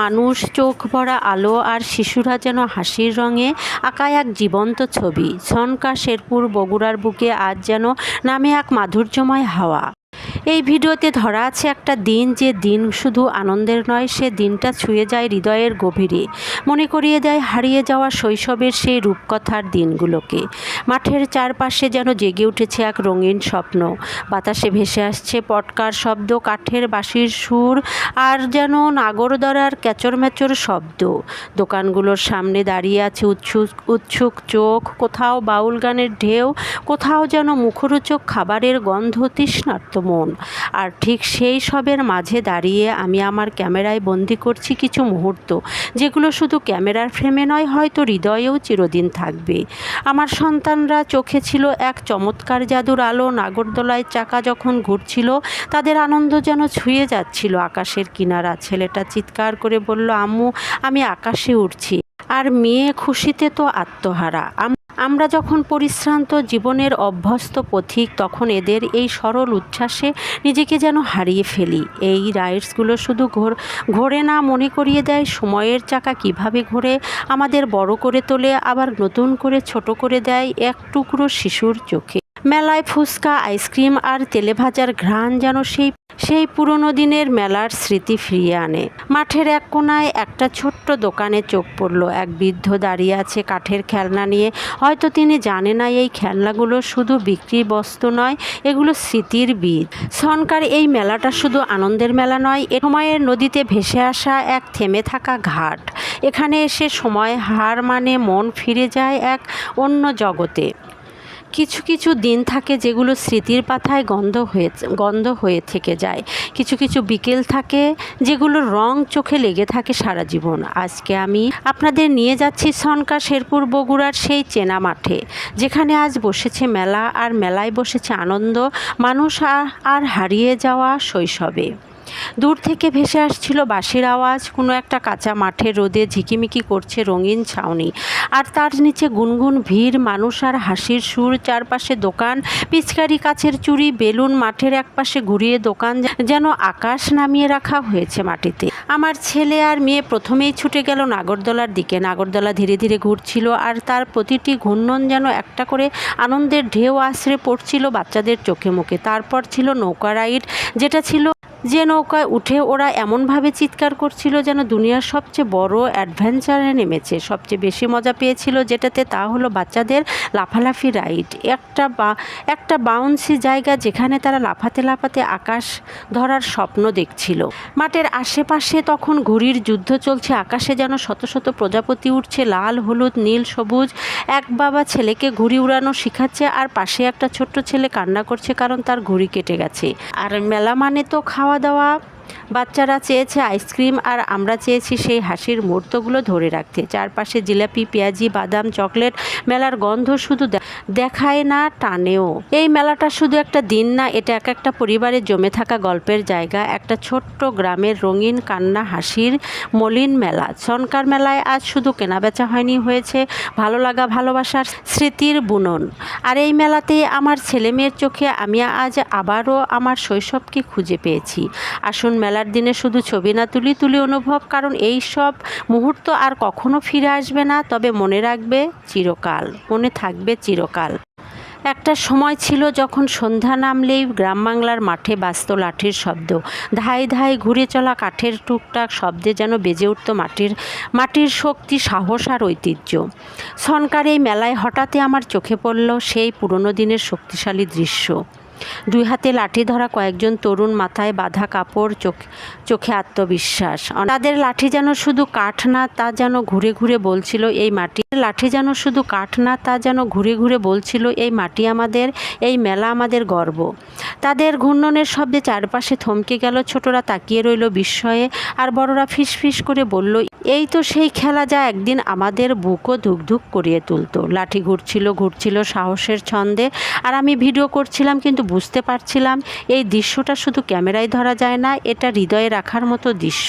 মানুষ, চোখ ভরা আলো আর শিশুরা যেন হাসির রঙে আঁকা এক জীবন্ত ছবি। ছনকা শেরপুর বগুড়ার বুকে আজ যেন নামে এক মাধুর্যময় হাওয়া। এই ভিডিওতে ধরা আছে একটা দিন, যে দিন শুধু আনন্দের নয়, সে দিনটা ছুঁয়ে যায় হৃদয়ের গভীরে। মনে করিয়ে দেয় হারিয়ে যাওয়া শৈশবের সেই রূপকথার দিনগুলোকে। মাঠের চারপাশে যেন জেগে উঠেছে এক রঙিন স্বপ্ন। বাতাসে ভেসে আসছে পটকার শব্দ, কাঠের বাঁশির সুর, আর যেন নাগরদরার ক্যাচরম্যাচর শব্দ। দোকানগুলোর সামনে দাঁড়িয়ে আছে উৎসুক উৎসুক চোখ, কোথাও বাউল গানের ঢেউ, কোথাও যেন মুখরোচক খাবারের গন্ধ তৃষ্ণার্ত মন। আর ঠিক সেই সবের মাঝে দাঁড়িয়ে আমি আমার ক্যামেরায় বন্দি করছি কিছু মুহূর্ত, যেগুলো শুধু ক্যামেরার ফ্রেমে নয়, হয়তো হৃদয়েও চিরদিন থাকবে। আমার সন্তানরা চোখে ছিল এক চমৎকার জাদুর আলো, নাগরদোলায় চাকা যখন ঘুরছিল, তাদের আনন্দ যেন ছুঁয়ে যাচ্ছিল আকাশের কিনারা। ছেলেটা চিৎকার করে বলল, আম্মু, আমি আকাশে উঠছি আর মেয়ে খুশিতে তো আত্মহারা। আমরা যখন পরিশ্রান্ত জীবনের অভ্যস্ত পথিক, তখন এদের এই সরল উচ্ছ্বাসে নিজেকে যেন হারিয়ে ফেলি। এই রাইডসগুলো শুধু ঘোর ঘোরে না, মনে করিয়ে দেয় সময়ের চাকা কীভাবে ঘোরে, আমাদের বড় করে তোলে, আবার নতুন করে ছোট করে দেয় এক টুকরো শিশুর চোখে। মেলায় ফুচকা, আইসক্রিম আর তেলে ভাজার ঘ্রাণ যেন সেই সেই পুরনো দিনের মেলার স্মৃতি ফিরিয়ে আনে। মাঠের এক কোনায় একটা ছোট্ট দোকানে চোখ পড়ল। এক বৃদ্ধ দাঁড়িয়ে আছে কাঠের খেলনা নিয়ে। হয়তো তিনি জানে না এই খেলনাগুলো শুধু বিক্রি বস্তু নয়, এগুলো স্মৃতির বীজ। সনকার এই মেলাটা শুধু আনন্দের মেলা নয়, এ সময়ের নদীতে ভেসে আসা এক থেমে থাকা ঘাট। এখানে এসে সময়, হার মানে মন ফিরে যায় এক অন্য জগতে। কিছু কিছু দিন থাকে যেগুলো স্মৃতির পাতায় গন্ধ হয়ে গন্ধ হয়ে থেকে যায়। কিছু কিছু বিকেল থাকে যেগুলো রং চোখে লেগে থাকে সারা জীবন। আজকে আমি আপনাদের নিয়ে যাচ্ছি সনকা শেরপুর বগুড়ার সেই চেনা মাঠে, যেখানে আজ বসেছে মেলা, আর মেলায় বসেছে আনন্দ, মানুষ আর হারিয়ে যাওয়া শৈশবে। দূর থেকে ভেসে আসছিল বাঁশির আওয়াজ, কোনো একটা কাঁচা মাঠে রোদে ঝিকিমিকি করছে রঙিন ছাউনি। আর তার নিচে গুনগুন ভিড়, মানুষ আর হাসির সুর, চারপাশে দোকান, পিচকারি কাছের চুড়ি বেলুন মাঠের একপাশে ঘুরিয়ে দোকান, যেন আকাশ নামিয়ে রাখা হয়েছে মাটিতে। আমার ছেলে আর মেয়ে প্রথমেই ছুটে গেল নাগরদোলার দিকে। নাগরদোলা ধীরে ধীরে ঘুরছিল আর তার প্রতিটি ঘূর্ণন যেন একটা করে আনন্দের ঢেউ আশ্রে পড়ছিল বাচ্চাদের চোখে মুখে। তারপর ছিল নৌকা রাইড, যেটা ছিল যে নৌকায় উঠে ওরা এমনভাবে চিৎকার করছিল যেন দুনিয়ার সবচেয়ে বড় অ্যাডভেঞ্চারে নেমেছে। সবচেয়ে বেশি মজা পেয়েছিল যেটাতে তা হলো বাচ্চাদের লাফালাফি রাইড। একটা বা, একটা বাউন্সি জায়গা যেখানে তারা লাফাতে লাফাতে আকাশ ধরার স্বপ্ন দেখছিল। মাঠের আশেপাশে তখন ঘুড়ির যুদ্ধ চলছে। আকাশে যেন শত শত প্রজাপতি উঠছে লাল, হলুদ, নীল, সবুজ। এক বাবা ছেলেকে ঘুড়ি উড়ানো শেখাচ্ছে আর পাশে একটা ছোট্ট ছেলে কান্না করছে কারণ তার ঘুড়ি কেটে গেছে। আর মেলা মানে তো খাওয়া দাওয়া বাচ্চারা চেয়েছে আইসক্রিম আর আমরা চেয়েছি সেই হাসির মুহূর্তগুলো ধরে রাখতে। চারপাশে জিলাপি, পেঁয়াজি, বাদাম, চকলেট মেলার গন্ধ শুধু দেখায় না, টানেও। এই মেলাটা শুধু একটা দিন না, এটা এক একটা পরিবারে জমে থাকা গল্পের জায়গা, একটা ছোট্ট গ্রামের রঙিন কান্না, হাসির মলিন মেলা। সনকার মেলায় আজ শুধু কেনাবেচা হয়নি, হয়েছে ভালো লাগা, ভালোবাসার স্মৃতির বুনন। আর এই মেলাতে আমার ছেলে মেয়ের চোখে আমি আজ আবারও আমার শৈশবকে খুঁজে পেয়েছি। আসুন মেলার দিনে শুধু ছবি না তুলি তুলি অনুভব, কারণ এই সব মুহূর্ত আর কখনো ফিরে আসবে না। তবে মনে রাখবে চিরকাল, মনে থাকবে চিরকাল। একটা সময় ছিল যখন সন্ধ্যা নামলেই গ্রাম বাংলার মাঠে বাজত লাঠির শব্দ। ধাই ধাই ঘুরে চলা কাঠের টুকটাক শব্দে যেন বেজে উঠত মাটির মাটির শক্তি, সাহস আর ঐতিহ্য। সনকার এই মেলায় হঠাৎই আমার চোখে পড়ল সেই পুরনো দিনের শক্তিশালী দৃশ্য। দুই হাতে লাঠি ধরা কয়েকজন তরুণ মাথায় বাঁধা কাপড়, চোখ, চোখে আত্মবিশ্বাস। তাদের লাঠি যেন শুধু কাঠ না, তা যেন ঘুরে ঘুরে বলছিল, এই মাটি লাঠি যেন শুধু কাঠ না, তা যেন ঘুরে ঘুরে বলছিল, এই মাটি আমাদের, এই মেলা আমাদের গর্ব। তাদের ঘূর্ণনের শব্দে চারপাশে থমকে গেল, ছোটরা তাকিয়ে রইল বিস্ময়ে, আর বড়রা ফিস ফিস করে বলল, এই তো সেই খেলা যা একদিন আমাদের বুকও ধুকধুক করিয়ে তুলতো। লাঠি ঘুরছিল ঘুরছিল সাহসের ছন্দে, আর আমি ভিডিও করছিলাম, কিন্তু বুঝতে পারছিলাম এই দৃশ্যটা শুধু ক্যামেরায় ধরা যায় না এটা হৃদয়ে রাখার মতো দৃশ্য।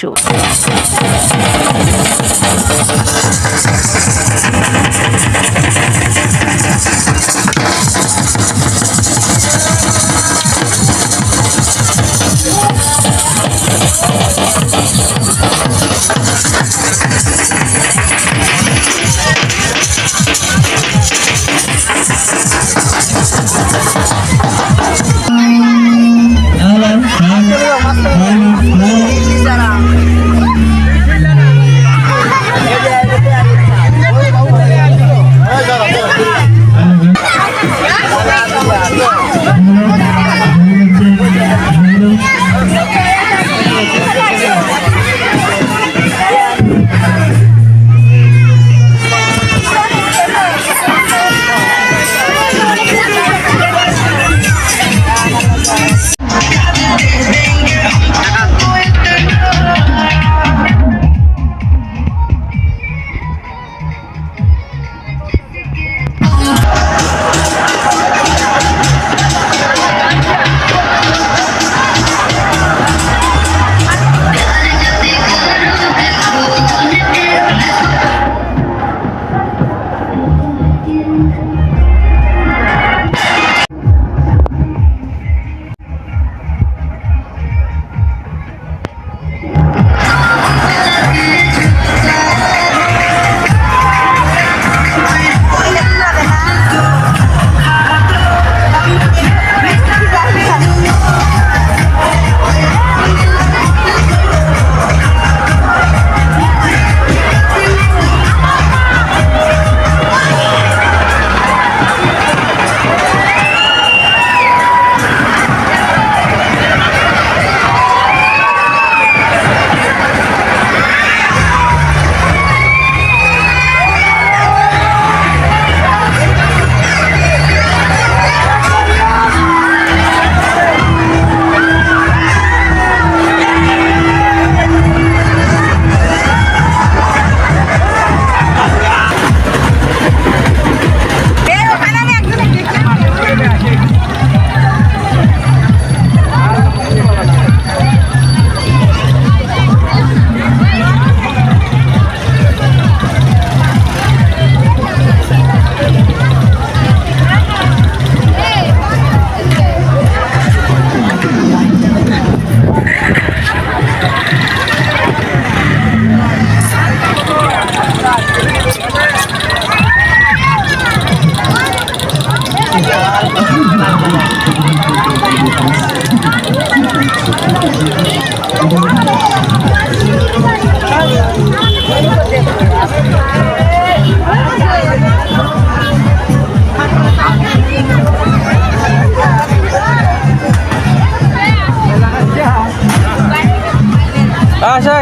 আশা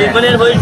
জীবনের হয়ে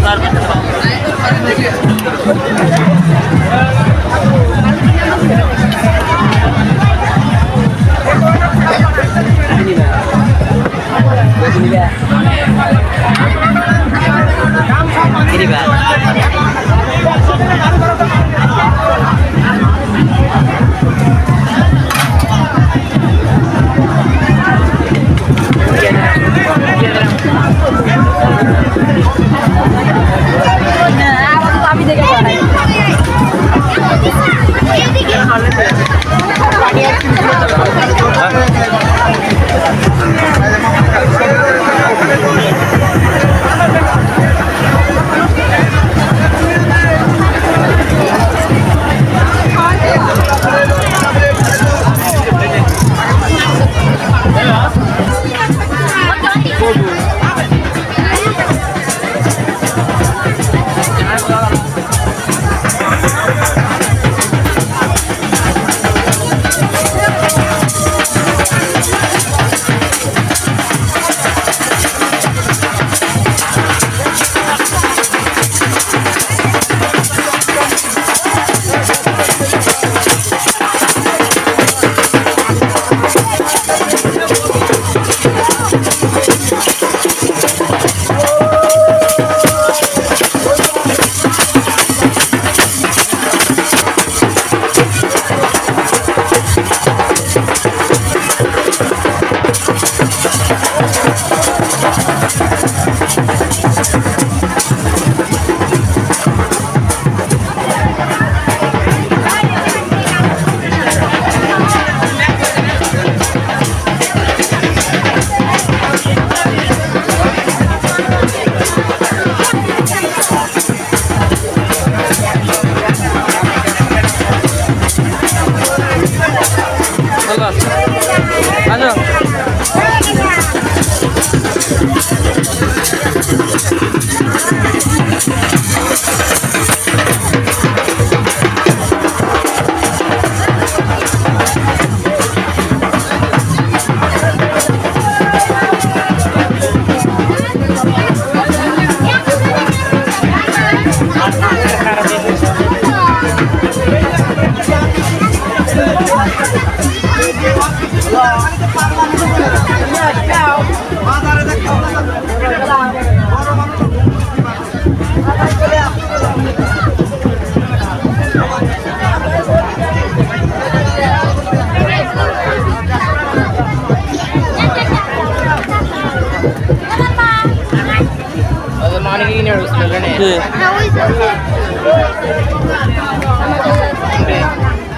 seniors, isn't it? Yeah.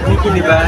Niki, di ba?